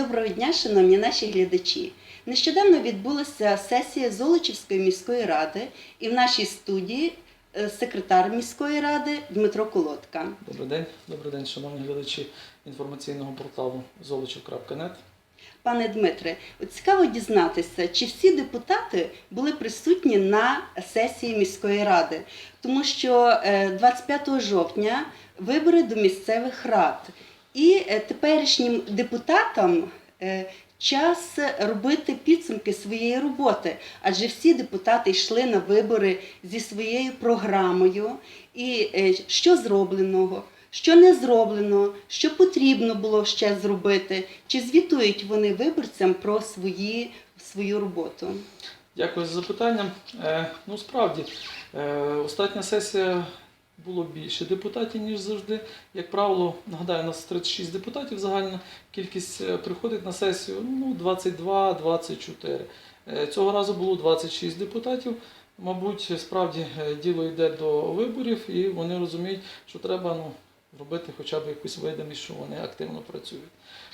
Доброго дня, шановні наші глядачі. Нещодавно відбулася сесія Золочівської міської ради, і в нашій студії е, секретар міської ради Дмитро Колодка. Добрий день, добрий день, шановні глядачі інформаційного порталу золочів.нет. Пане Дмитре, цікаво дізнатися, чи всі депутати були присутні на сесії міської ради, тому що е, 25 жовтня вибори до місцевих рад, і е, теперішнім депутатам е, час робити підсумки своєї роботи, адже всі депутати йшли на вибори зі своєю програмою, і е, що зробленого. Що не зроблено, що потрібно було ще зробити, чи звітують вони виборцям про свої, свою роботу? Дякую за запитання. Ну, справді, остання сесія було більше депутатів, ніж завжди. Як правило, нагадаю, у нас 36 депутатів загальна кількість е, приходить на сесію ну, 22-24. Е, цього разу було 26 депутатів. Мабуть, справді е, діло йде до виборів, і вони розуміють, що треба ну, робити хоча б якусь видимість, що вони активно працюють.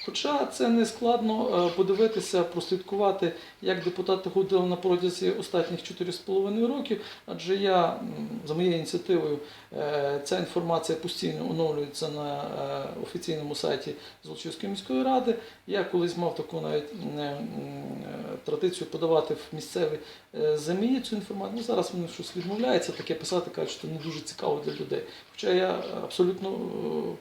Хоча це не складно е, подивитися, прослідкувати, як депутати ходили на протязі останніх 4,5 років, адже я за моєю ініціативою е, ця інформація постійно оновлюється на е, офіційному сайті Золочівської міської ради. Я колись мав таку навіть традицію подавати в місцеві ЗМІ цю інформацію. Ну, зараз вони щось відмовляються, таке писати, кажуть, що це не дуже цікаво для людей. Хоча я абсолютно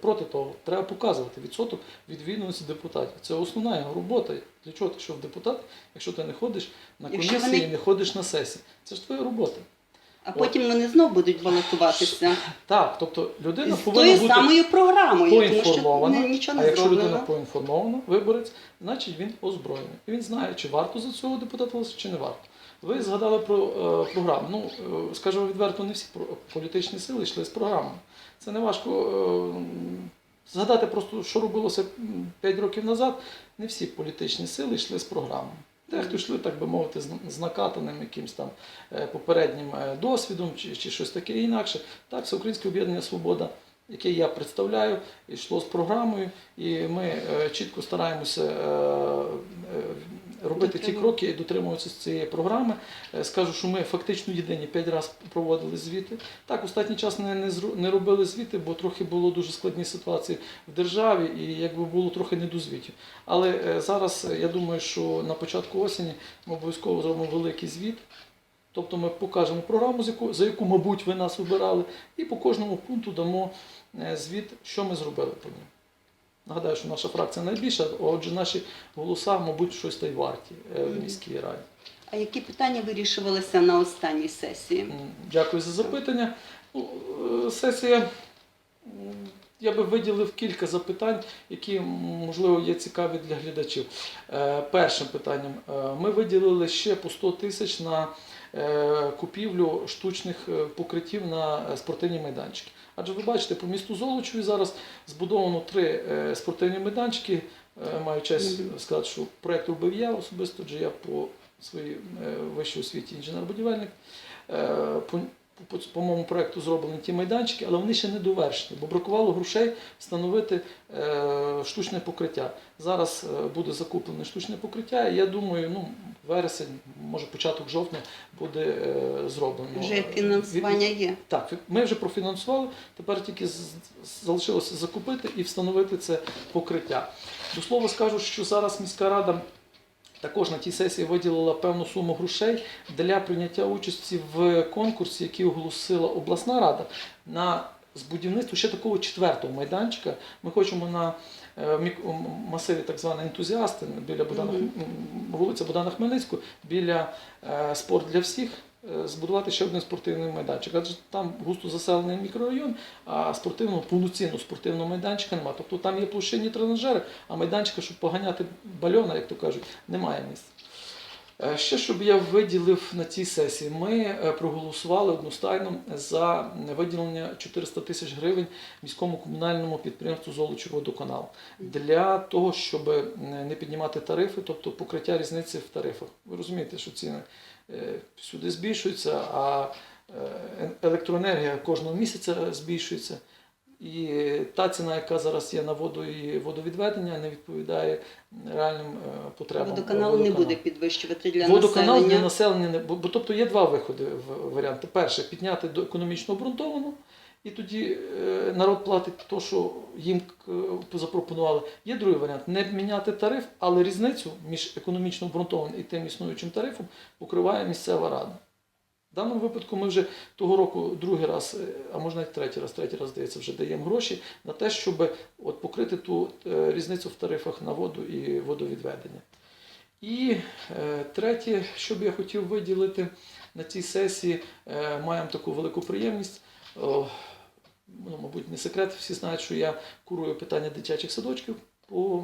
проти того, треба показувати відсоток відвідуваності депутатів. Це основна його робота. Для чого ти йшов депутат, якщо ти не ходиш на Якщо комісії, вони- і не ходиш на сесії? Це ж твоя робота. А потім вони знов будуть балотуватися Так, тобто людина з повинна тою бути самою програмою, тому що поінформована. не- нічого а не якщо людина зроблено. поінформована, виборець, значить він озброєний. І він знає, чи варто за цього депутата голосувати, чи не варто. Ви згадали про е, програму. Ну, е, скажімо відверто, не всі політичні сили йшли з програмою. Це не важко е, згадати просто, що робилося 5 років назад. Не всі політичні сили йшли з програмою. Дехто йшли, так би мовити, з накатаним якимсь там е, попереднім е, досвідом чи, чи щось таке інакше. Так, Всеукраїнське об'єднання Свобода, яке я представляю, йшло з програмою, і ми е, чітко стараємося робити ті кроки і дотримуватися цієї програми. Е, Скажу, що ми фактично єдині п'ять разів проводили звіти. Так, останній час не, не, не робили звіти, бо трохи було дуже складні ситуації в державі і якби було трохи не до звітів. Але е, зараз е, я думаю, що на початку осені ми обов'язково зробимо великий звіт. Тобто ми покажемо програму, з яку- за яку, мабуть, ви нас вибирали, і по кожному пункту дамо звіт, що ми зробили по ньому. Нагадаю, що наша фракція найбільша, отже, наші голоса, мабуть, щось та й варті е, в міській раді. А які питання вирішувалися на останній сесії? Дякую за запитання. Ну, е, Сесія, я би виділив кілька запитань, які, можливо, є цікаві для глядачів. Е, Першим питанням ми виділили ще по 100 тисяч на купівлю штучних е, покриттів на е, спортивні майданчики. Адже ви бачите, по місту Золочеві зараз збудовано три е, спортивні майданчики. Е, Маю честь сказати, що проєкт робив я особисто, адже я по своїй е, вищій освіті інженер-будівельник. По, моєму проєкту зроблені ті майданчики, але вони ще не довершені, бо бракувало грошей встановити е, штучне покриття. Зараз е, буде закуплене штучне покриття, і я думаю, ну, вересень, може початок жовтня буде е, зроблено. Вже фінансування є. Так, ми вже профінансували, тепер тільки залишилося закупити і встановити це покриття. До слова скажу, що зараз міська рада також на тій сесії виділила певну суму грошей для прийняття участі в конкурсі, який оголосила обласна рада на з будівництва ще такого четвертого майданчика. Ми хочемо на е, масиві так званий ентузіасти біля Богдана, Мгм. м, вулиця Богдана Хмельницького, біля е, спорт для всіх. Е, Збудувати ще один спортивний майданчик. Адже там густо заселений мікрорайон, а спортивного повноцінного спортивного майданчика немає. Тобто там є площинні тренажери, а майданчика, щоб поганяти бальона, як то кажуть, немає місця. Е, Ще щоб я виділив на цій сесії, ми е, проголосували одностайно за виділення 400 тисяч гривень міському комунальному підприємству Золочівводоканал для того, щоб не піднімати тарифи, тобто покриття різниці в тарифах. Ви розумієте, що ціни сюди збільшуються, а е, електроенергія кожного місяця збільшується. І та ціна, яка зараз є на воду і водовідведення, не відповідає реальним е, потребам. Водоканал не буде підвищувати для Водоканал населення. для населення не бо, тобто є два виходи варіанти. Перше підняти до економічно обґрунтовано, і тоді е, народ платить те, що їм е, запропонували. Є другий варіант не міняти тариф, але різницю між економічно обґрунтованим і тим існуючим тарифом покриває місцева рада. В даному випадку ми вже того року другий раз, е, а можна навіть третій раз, третій раз здається, вже даємо гроші на те, щоб от покрити ту різницю в тарифах на воду і водовідведення. І третє, що б я хотів виділити на цій сесії, маємо таку велику приємність. Ну, мабуть, не секрет, всі знають, що я курую питання дитячих садочків по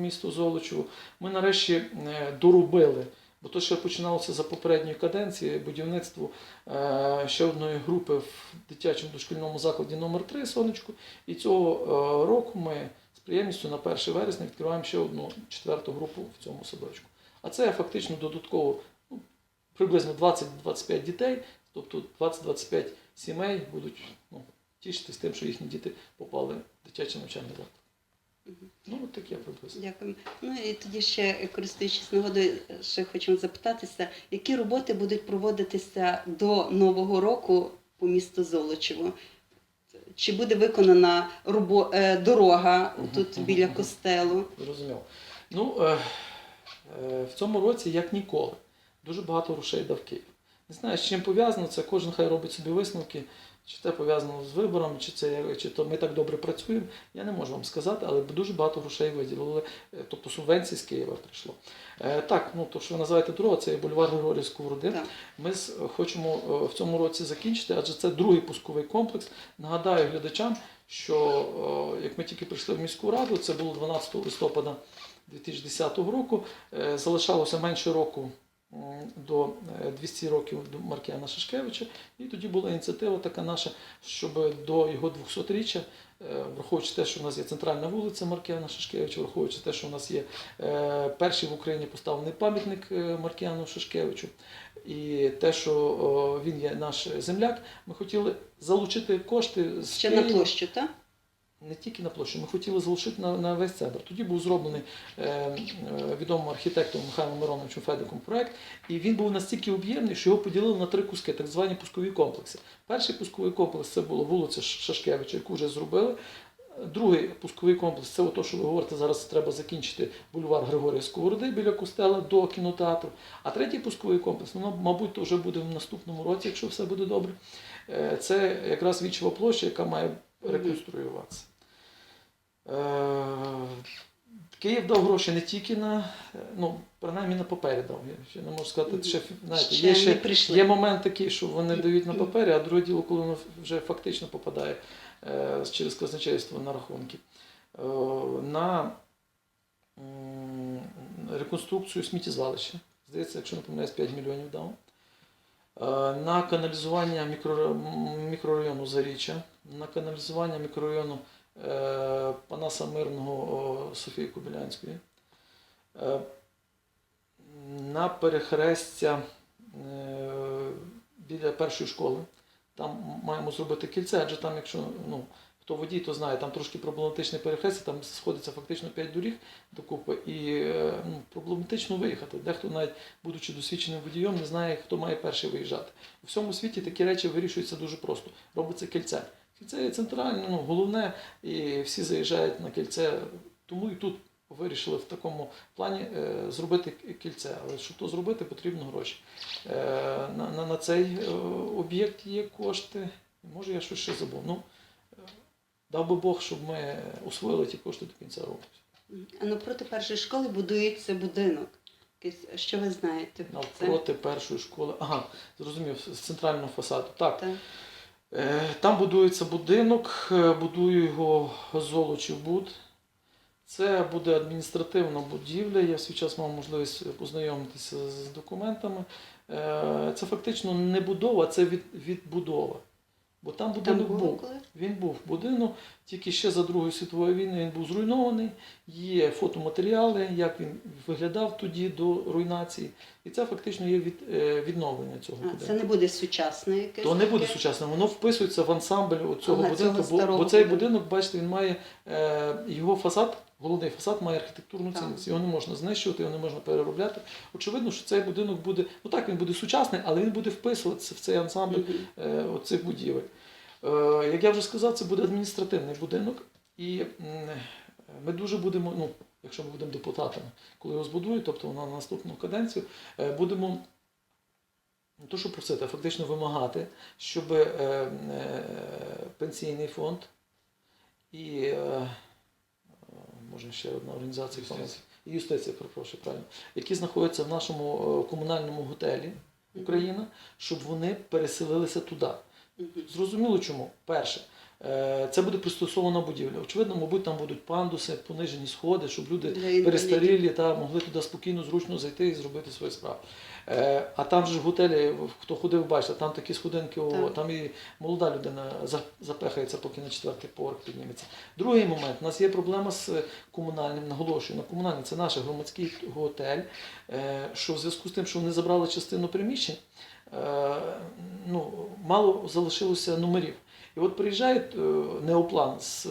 місту Золочеву. Ми нарешті е, доробили, бо то ще починалося за попередньої каденції будівництво е, ще одної групи в дитячому дошкільному закладі номер 3 сонечку. І цього е, року ми з приємністю на 1 вересня відкриваємо ще одну четверту групу в цьому садочку. А це фактично додатково ну, приблизно 20-25 дітей, тобто 20-25 сімей будуть ну, тішитись тим, що їхні діти попали в дитячий навчальний заклад. Ну, от таке приблизно. Дякую. Ну і тоді ще користуючись нагодою, ще хочемо запитатися, які роботи будуть проводитися до нового року по місту Золочево? Чи буде виконана робо... е, дорога тут біля костелу? Зрозумів. Ну, е, е, в цьому році, як ніколи, дуже багато грошей дав Київ. Не знаю, з чим пов'язано це, кожен хай робить собі висновки, чи це пов'язано з виборами, чи це чи то ми так добре працюємо. Я не можу вам сказати, але дуже багато грошей виділили, е, тобто субвенцій з Києва прийшло. Е, так, ну то, що ви називаєте дорога, це бульвар Григорія Сковороди. Ми хочемо е, в цьому році закінчити, адже це другий пусковий комплекс. Нагадаю глядачам, що як ми тільки прийшли в міську раду, це було 12 листопада 2010 року. Залишалося менше року до е, 200 років до Маркіяна Шашкевича. І тоді була ініціатива така наша, щоб до його 200-річчя, е, враховуючи те, що в нас є центральна вулиця Маркіяна Шашкевича, враховуючи те, що в нас є е, перший в Україні поставлений пам'ятник е, Маркіяну Шашкевичу, і те, що він є наш земляк, ми хотіли залучити кошти з Ще на площу, так? Не тільки на площу, ми хотіли залишити на, на весь центр. Тоді був зроблений е, е, відомим архітектором Михайлом Мироновичем Федиком проект, і він був настільки об'ємний, що його поділили на три куски, так звані пускові комплекси. Перший пусковий комплекс це була вулиця Шашкевича, яку вже зробили. Другий пусковий комплекс це те, що ви говорите, зараз треба закінчити бульвар Григорія Сковороди біля костела до кінотеатру. А третій пусковий комплекс, ну, мабуть, то вже буде в наступному році, якщо все буде добре. Е, Це якраз вічова площа, яка має реконструюватися. Е, Київ дав гроші не тільки на, е, ну, принаймні на папері дав. Я ще не можу сказати, ще, знаєте, Ще є, ще, є момент такий, що вони дають на папері, а друге діло, коли воно вже фактично попадає е, через казначейство на рахунки. Е, на м, реконструкцію сміттєзвалища. Здається, якщо не помиляюсь, 5 мільйонів дав. Е, На каналізування мікро, мікрорайону Заріччя, на каналізування мікрорайону е, Панаса Мирного Софії Кобилянської, е, на перехрестя е, біля першої школи. Там маємо зробити кільце, адже там, якщо ну, хто водій, то знає, там трошки проблематичне перехрестя, там сходиться фактично 5 доріг докупи, і ну, проблематично виїхати. Дехто навіть, будучи досвідченим водієм, не знає, хто має перший виїжджати. У всьому світі такі речі вирішуються дуже просто. Робиться кільце. Кільце є центральне, ну, головне, і всі заїжджають на кільце. Тому і тут вирішили в такому плані е, зробити кільце. Але щоб то зробити, потрібно гроші. Е, на, на, на цей е, об'єкт є кошти. Може, я щось ще забув. Ну, е, дав би Бог, щоб ми освоїли ті кошти до кінця року. А навпроти першої школи будується будинок. Що ви знаєте? Навпроти першої школи. Ага, зрозумів, з центрального фасаду. Так. Так. Е, Там будується будинок, е, будую його Золочівбуд. Це буде адміністративна будівля. Я в свій час мав можливість познайомитися з документами. Е, Це фактично не будова, це відбудова. Бо там Там будинок було був. Він був будинок. Тільки ще за Другої світової війни він був зруйнований. Є фотоматеріали, як він виглядав тоді до руйнації. І це фактично є від, е, відновлення цього А, будинку. це не буде сучасне якесь. То не буде сучасне, воно вписується в ансамбль цього Ага, будинку, цього бо, бо цей будинок, бачите, він має е, його фасад, головний фасад має архітектурну цінність. Його не можна знищувати, його не можна переробляти. Очевидно, що цей будинок буде, ну так він буде сучасний, але він буде вписуватися в цей ансамбль Мгм. е, оцих будівель. Е, як я вже сказав, це буде адміністративний будинок, і ми дуже будемо, ну, якщо ми будемо депутатами, коли його збудують, тобто на наступну каденцію, е, будемо не то, що просити, а фактично вимагати, щоб е, е, пенсійний фонд і е, е, може ще одна організація Юстиція. юстиція, перепрошую, правильно, які знаходяться в нашому е, комунальному готелі Україна, щоб вони переселилися туди. Зрозуміло чому. Перше, е, це буде пристосована будівля. Очевидно, мабуть, там будуть пандуси, понижені сходи, щоб люди перестарілі та могли туди спокійно, зручно зайти і зробити свої справи. Е, А там же в готелі, хто ходив, бачите, там такі сходинки, Так. там і молода людина запехається, поки на четвертий поверх підніметься. Другий момент, у нас є проблема з комунальним, наголошую, на комунальний, це наш громадський готель, е, що в зв'язку з тим, що вони забрали частину приміщень, е, ну, мало залишилося номерів. І от приїжджає е, неоплан з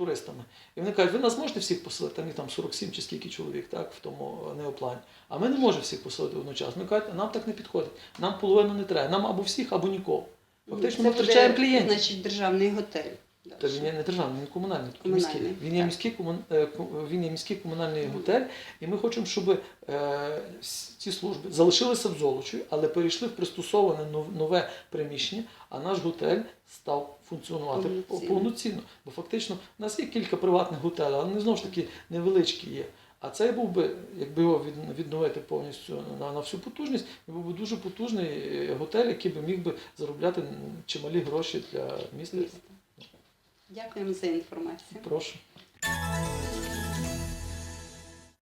туристами. І вони кажуть, ви нас можете всіх поселити, там їх там 47 чи скільки чоловік так, в тому е, неоплані. А ми не можемо всіх поселити одночасно. Ми кажуть, нам так не підходить. Нам половину не треба. Нам або всіх, або нікого. Фактично ми втрачаємо клієнтів. Значить, державний готель. Та він є не державний, він комунальний, тобто Комунальний, міський. Він є міський, комун... е, він є міський комунальний готель, і ми хочемо, щоб е, ці служби залишилися в Золочеві, але перейшли в пристосоване нов- нове приміщення, а наш готель став функціонувати Повноцінно. повноцінно. Бо фактично у нас є кілька приватних готелів, але вони знову ж таки невеличкі є. А цей був би, якби його відновити повністю на, на всю потужність, він був би дуже потужний е, готель, який би міг би заробляти чималі гроші для. Міста. Дякуємо за інформацію. Прошу.